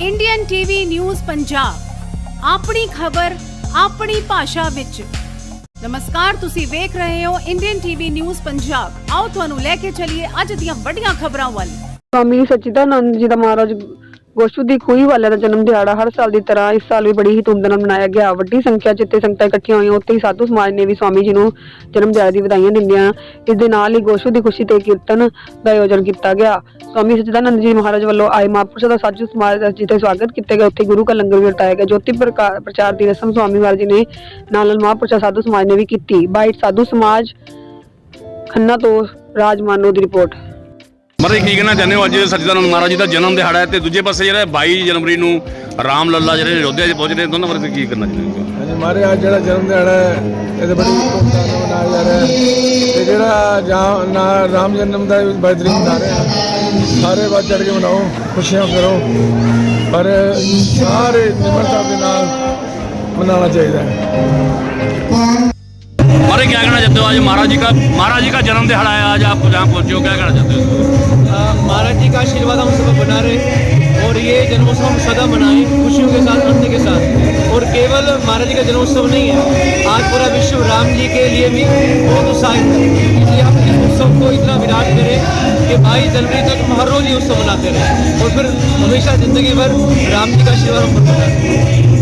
Indian TV news Punjab ਆਪਣੀ ਖਬਰ, ਆਪਣੀ ਭਾਸ਼ਾ ਵਿੱਚ। ਨਮਸਕਾਰ, ਤੁਸੀਂ ਵੇਖ ਰਹੇ ਹੋ ਇੰਡੀਅਨ ਟੀਵੀ ਨਿਊਜ਼ ਪੰਜਾਬ ਆਓ, ਤੁਹਾਨੂੰ ਲੈ ਕੇ ਚੱਲੀਏ ਅੱਜ ਦੀਆਂ ਵੱਡੀਆਂ ਖਬਰਾਂ ਵੱਲ। ਸਵਾਮੀ ਸਚਿਦਾਨੰਦ ਜੀ ਦਾ ਮਹਾਰਾਜ ਗੋਸ਼ੂ ਦੀ ਖੂਹੀ ਵਾਲਿਆਂ ਦਾ ਜਨਮ ਦਿਹਾੜਾ ਹਰ ਸਾਲ ਦੀ ਤਰ੍ਹਾਂ ਇਸ ਸਾਲ ਵੀ ਬੜੀ ਹੀ ਧੂਮਧਾਮ ਨਾਲ ਮਨਾਇਆ ਗਿਆ। ਵੱਡੀ ਸੰਖਿਆ 'ਚ ਸੰਗਤਾਂ ਇਕੱਠੀਆਂ ਹੋਈਆਂ। ਉੱਥੇ ਹੀ ਸਾਧੂ ਸਮਾਜ ਨੇ ਵੀ ਸਵਾਮੀ ਜੀ ਨੂੰ ਜਨਮ ਦਿਹਾੜੇ ਦੀ ਵਧਾਈਆਂ ਦਿੰਦਿਆਂ ਇਸ ਦੇ ਨਾਲ ਹੀ ਗੋਸ਼ੂ ਦੀ ਖੁਸ਼ੀ ਤੇ ਕੀਰਤਨ ਦਾ ਆਯੋਜਨ ਕੀਤਾ ਗਿਆ। ਸਵਾਮੀ ਸਚਿਦਾਨੰਦ ਜੀ ਮਹਾਰਾਜ ਵੱਲੋਂ ਆਏ ਮਹਾਂਪੁਰਸ਼ਾਂ ਦਾ ਸਾਧੂ ਸਮਾਜ ਦਾ ਜਿੱਥੇ ਸਵਾਗਤ ਕੀਤਾ ਗਿਆ, ਉੱਥੇ ਗੁਰੂ ਕਾ ਲੰਗਰ ਵੀ ਵਰਤਾਇਆ ਗਿਆ। ਜੋਤੀ ਪ੍ਰਕਾ- ਪ੍ਰਚਾਰ ਦੀ ਰਸਮ ਸਵਾਮੀ ਮਹਾਰਾਜ ਜੀ ਨੇ ਨਾਲ ਨਾਲ ਮਹਾਂਪੁਰਸ਼ਾਂ ਸਾਧੂ ਸਮਾਜ ਨੇ ਵੀ ਕੀਤੀ। ਬਾਈਟ ਸਾਧੂ ਸਮਾਜ ਖੰਨਾ ਤੋਂ ਰਾਜਮਾਨੋ ਦੀ ਰਿਪੋਰਟ। ਮਹਾਰਾਜ ਕੀ ਕਹਿਣਾ ਚਾਹੁੰਦੇ ਹੋ? ਅੱਜ ਸੱਚਦਾਨੰਦ ਮਹਾਰਾਜ ਜੀ ਦਾ ਜਨਮ ਦਿਹਾੜਾ ਹੈ ਤੇ ਦੂਜੇ ਪਾਸੇ ਜਿਹੜਾ 22 ਜਨਵਰੀ ਨੂੰ ਰਾਮ ਲੱਲਾ ਜਿਹੜੇ ਅਯੋਧਿਆ 'ਚ ਪਹੁੰਚ ਰਹੇ ਦੋਨਾਂ ਬਾਰੇ ਕੀ ਕਰਨਾ ਚਾਹੁੰਦੇ ਹੋ? ਹਾਂਜੀ ਮਾਰੇ ਅੱਜ ਜਿਹੜਾ ਜਨਮ ਦਿਹਾੜਾ ਹੈ, ਇਹਦੇ ਬੜੀ ਧੂਮਧਾਮ ਨਾਲ ਮਨਾਇਆ ਜਾ ਰਿਹਾ ਹੈ। ਤੇ ਜਿਹੜਾ ਜਾਂ ਨਾ ਰਾਮ ਜਨਮ ਦਾ ਬਰਥਡੇ ਮਨਾ ਰਹੇ ਹਾਂ। ਸਾਰੇ ਵੱਧ ਚੜ੍ਹ ਕੇ ਮਨਾਓ, ਖੁਸ਼ੀਆਂ ਕਰੋ ਪਰ ਸਾਰੇ ਨਿਮਰਤਾ ਦੇ ਨਾਲ ਮਨਾਉਣਾ ਚਾਹੀਦਾ ਹੈ। मरे क्या कहना चाहते हो? आज महाराज जी का महाराज जी का जन्म दिहाड़ा है। आज आप जहाँ पहुँचे हो, क्या कहना चाहते हो? महाराज जी का आशीर्वाद हम सब बना रहे और ये जन्मोत्सव हम सदा मनाएँ, खुशियों के साथ, आनंद के साथ। और केवल महाराज जी का जन्मोत्सव नहीं है, आज पूरा विश्व राम जी के लिए भी बहुत उत्साहित है। इसलिए हम इस उत्सव को इतना विराट करें कि बाईस जनवरी तक हम हर रोज ये उत्सव मनाते रहें और फिर हमेशा ज़िंदगी भर राम जी का आशीर्वाद हम पर रहें।